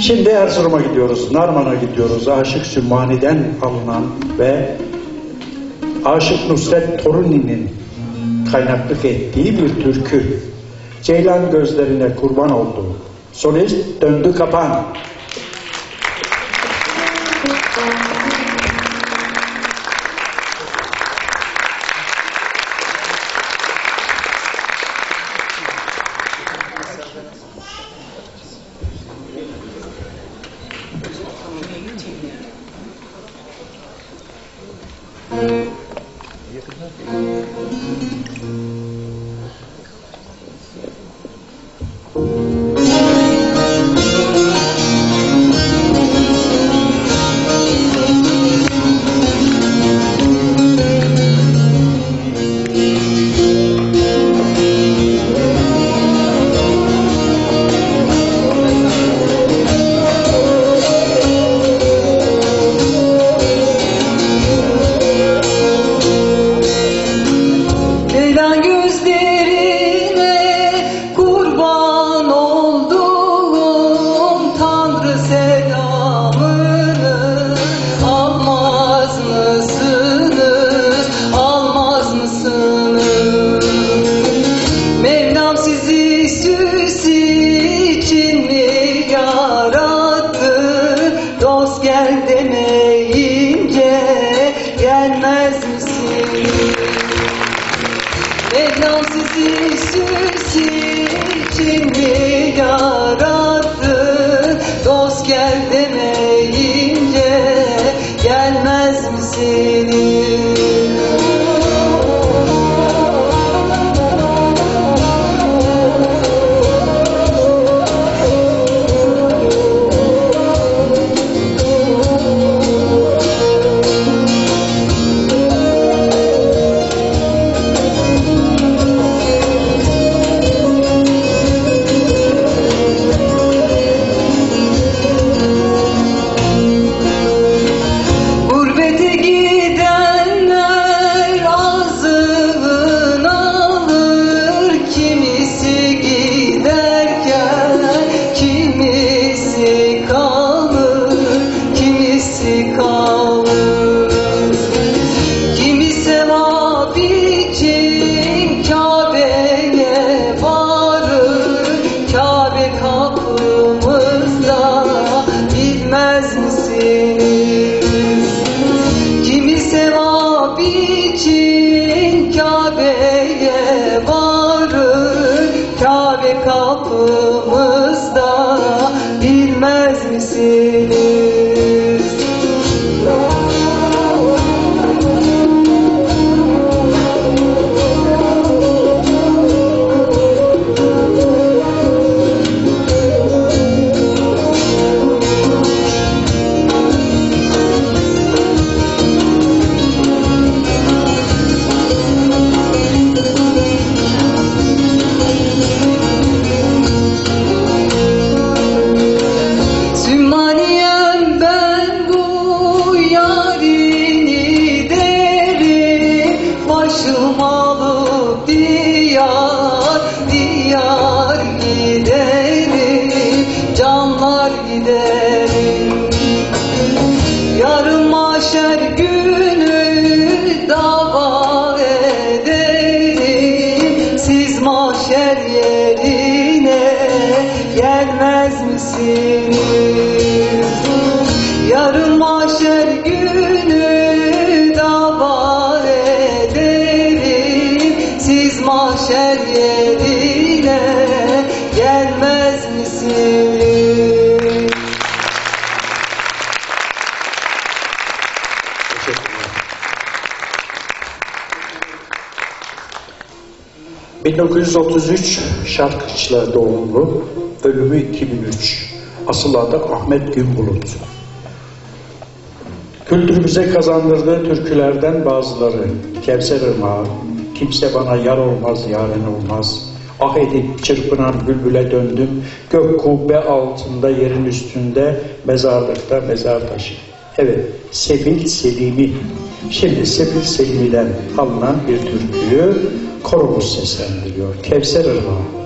Şimdi Erzurum'a gidiyoruz, Narman'a gidiyoruz. Aşık Sümmani'den alınan ve Aşık Nusret Toruni'nin kaynaklık ettiği bir türkü. Ceylan gözlerine kurban soliste d'un Capane. Thank. Süs için mi yarattı? Dost gel demeyince gelmez misiniz? Gurbete as we see. 1933 Şarkıçla doğumlu, ölümü 2003. Asıl adı Ahmet Günbulut. Kültürümüze kazandırdığı türkülerden bazıları Kevser Irmağı, Kimse Bana Yar Olmaz, Yaren Olmaz, Ah edip çırpınan bülbüle döndüm. Gök kubbe altında yerin üstünde mezarlıkta mezar taşı. Evet, Sebil Selimi. Şimdi Sebil Selimi'den alınan bir türküyü koromuz seslendiriyor. Kevser Irmağı.